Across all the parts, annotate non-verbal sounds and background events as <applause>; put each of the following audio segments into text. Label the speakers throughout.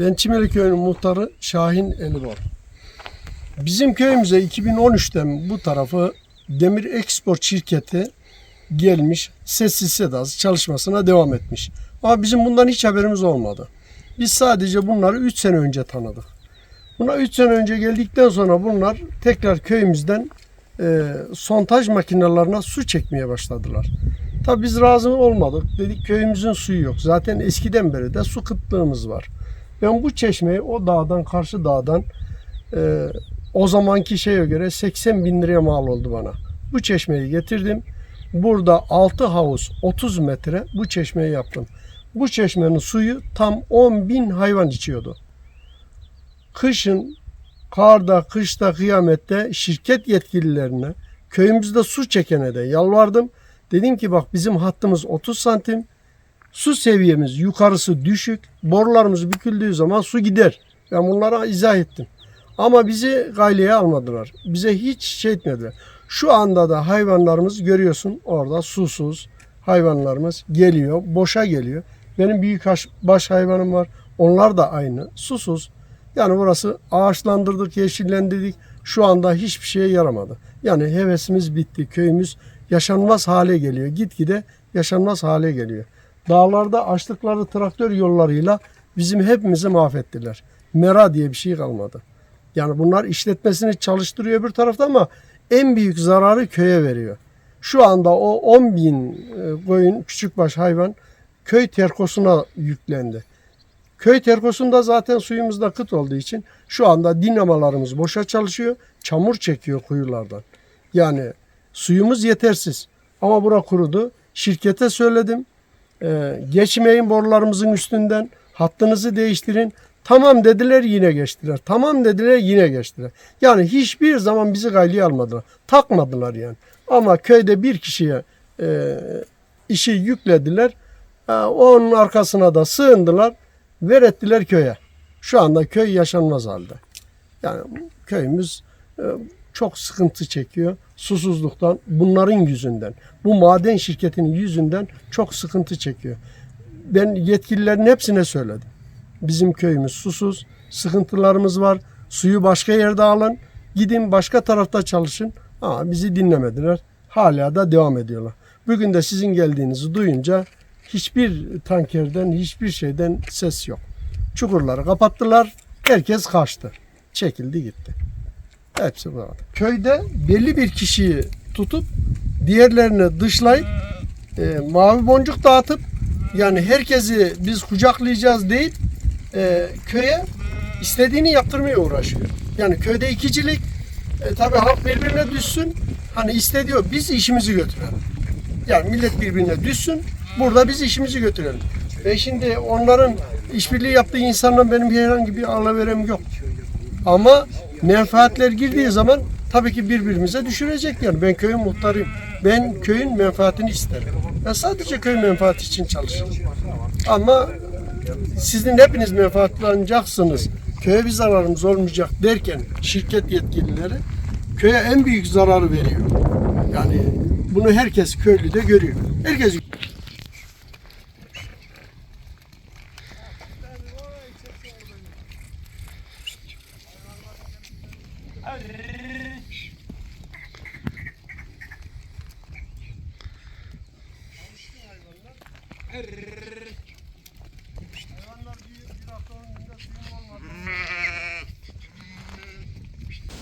Speaker 1: Ben Çimeli Köyü'nün muhtarı Şahin Elibor. Bizim köyümüze 2013'ten bu tarafı Demir Export şirketi gelmiş, sessiz sedasız çalışmasına devam etmiş. Ama bizim bundan hiç haberimiz olmadı. Biz sadece bunları 3 sene önce tanıdık. Buna 3 sene önce geldikten sonra bunlar tekrar köyümüzden e, sontaj makinelerine su çekmeye başladılar. Tabi biz razı olmadık. Dedik köyümüzün suyu yok. Zaten eskiden beri de su kıtlığımız var. Ben bu çeşmeyi o dağdan karşı dağdan e, o zamanki şeye göre 80 bin liraya mal oldu bana. Bu çeşmeyi getirdim. Burada 6 havuz 30 metre bu çeşmeyi yaptım. Bu çeşmenin suyu tam 10 bin hayvan içiyordu. Kışın karda, kışta, kıyamette şirket yetkililerine, köyümüzde su çekene de yalvardım. Dedim ki bak bizim hattımız 30 santim, su seviyemiz yukarısı düşük, borularımız büküldüğü zaman su gider. Ben bunlara izah ettim. Ama bizi gayleye almadılar. Bize hiç şey etmediler. Şu anda da hayvanlarımız görüyorsun orada susuz hayvanlarımız geliyor, boşa geliyor. Benim büyük baş hayvanım var. Onlar da aynı. Susuz. Yani burası ağaçlandırdık, yeşillendirdik. Şu anda hiçbir şeye yaramadı. Yani hevesimiz bitti. Köyümüz yaşanmaz hale geliyor. Gitgide yaşanmaz hale geliyor. Dağlarda açtıkları traktör yollarıyla bizim hepimizi mahvettiler. Mera diye bir şey kalmadı. Yani bunlar işletmesini çalıştırıyor bir tarafta ama en büyük zararı köye veriyor. Şu anda o 10 bin e, koyun küçükbaş hayvan köy terkosuna yüklendi. Köy terkosunda zaten suyumuz da kıt olduğu için şu anda dinamalarımız boşa çalışıyor. Çamur çekiyor kuyulardan. Yani suyumuz yetersiz. Ama bura kurudu. Şirkete söyledim. Ee, geçmeyin borularımızın üstünden. Hattınızı değiştirin. Tamam dediler yine geçtiler. Tamam dediler yine geçtiler. Yani hiçbir zaman bizi gayleye almadılar. Takmadılar yani. Ama köyde bir kişiye e, işi yüklediler. E, onun arkasına da sığındılar. Verettiler köye. Şu anda köy yaşanmaz halde. Yani köyümüz e, çok sıkıntı çekiyor susuzluktan bunların yüzünden. Bu maden şirketinin yüzünden çok sıkıntı çekiyor. Ben yetkililerin hepsine söyledim. Bizim köyümüz susuz, sıkıntılarımız var. Suyu başka yerde alın, gidin başka tarafta çalışın. Ama bizi dinlemediler. Hala da devam ediyorlar. Bugün de sizin geldiğinizi duyunca hiçbir tankerden, hiçbir şeyden ses yok. Çukurları kapattılar. Herkes kaçtı. Çekildi gitti. Hepsi bu kadar. Köyde belli bir kişiyi tutup diğerlerini dışlayıp e, mavi boncuk dağıtıp yani herkesi biz kucaklayacağız deyip e, köye istediğini yaptırmaya uğraşıyor. Yani köyde ikicilik e, tabi halk birbirine düşsün. Hani istediyor biz işimizi götürelim. Yani millet birbirine düşsün. Burada biz işimizi götürelim. Ve şimdi onların işbirliği yaptığı insanla benim herhangi bir alıverem yok. Ama menfaatler girdiği zaman tabii ki birbirimize düşürecek yani. Ben köyün muhtarıyım. Ben köyün menfaatini isterim. Ben sadece köy menfaati için çalışırım. Ama sizin hepiniz menfaatlanacaksınız. Köye bir zararımız olmayacak derken şirket yetkilileri köye en büyük zararı veriyor. Yani bunu herkes köylü de görüyor. Herkes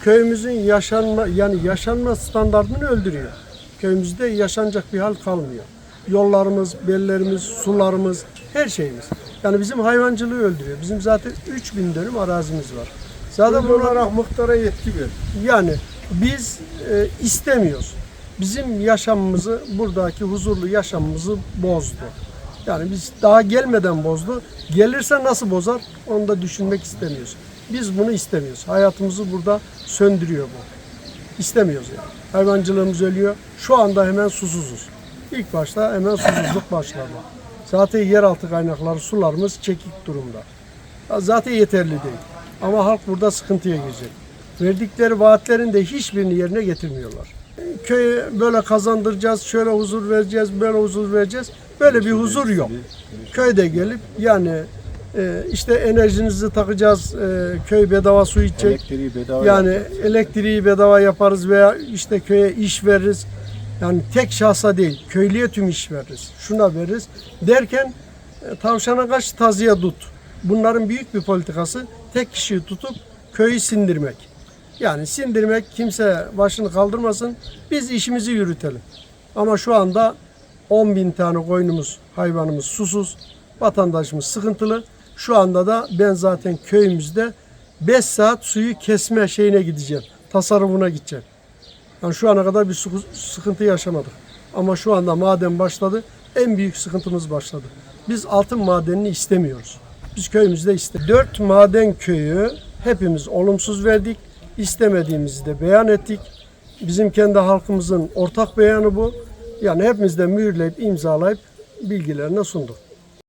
Speaker 1: köyümüzün yaşanma yani yaşanma standartını öldürüyor. Köyümüzde yaşanacak bir hal kalmıyor. Yollarımız, bellerimiz, sularımız, her şeyimiz. Yani bizim hayvancılığı öldürüyor. Bizim zaten 3000 dönüm arazimiz var. Zaten
Speaker 2: Zaten
Speaker 1: bunlar
Speaker 2: olarak muhtara yetki ver.
Speaker 1: yani biz e, istemiyoruz. Bizim yaşamımızı, buradaki huzurlu yaşamımızı bozdu. Yani biz daha gelmeden bozdu. Gelirse nasıl bozar onu da düşünmek istemiyoruz. Biz bunu istemiyoruz. Hayatımızı burada söndürüyor bu. İstemiyoruz yani. Hayvancılığımız ölüyor. Şu anda hemen susuzuz. İlk başta hemen susuzluk <laughs> başladı. Zaten yeraltı kaynakları, sularımız çekik durumda. Zaten yeterli değil. Ama halk burada sıkıntıya girecek. Verdikleri vaatlerin de hiçbirini yerine getirmiyorlar. Köye böyle kazandıracağız, şöyle huzur vereceğiz, böyle huzur vereceğiz. Böyle bir huzur yok. Köyde gelip yani e, işte enerjinizi takacağız, e, köy bedava su içecek.
Speaker 2: Elektriği bedava
Speaker 1: Yani
Speaker 2: yapacağız.
Speaker 1: elektriği bedava yaparız veya işte köye iş veririz. Yani tek şahsa değil, köylüye tüm iş veririz. Şuna veririz. Derken e, tavşana kaç tazıya tut. Bunların büyük bir politikası tek kişiyi tutup köyü sindirmek. Yani sindirmek kimse başını kaldırmasın. Biz işimizi yürütelim. Ama şu anda 10 bin tane koyunumuz, hayvanımız susuz. Vatandaşımız sıkıntılı. Şu anda da ben zaten köyümüzde 5 saat suyu kesme şeyine gideceğim. Tasarrufuna gideceğim. Yani şu ana kadar bir sıkı- sıkıntı yaşamadık. Ama şu anda maden başladı. En büyük sıkıntımız başladı. Biz altın madenini istemiyoruz. Biz köyümüzde iste. Dört maden köyü hepimiz olumsuz verdik. İstemediğimizi de beyan ettik. Bizim kendi halkımızın ortak beyanı bu. Yani hepimiz de mühürleyip imzalayıp bilgilerine sunduk.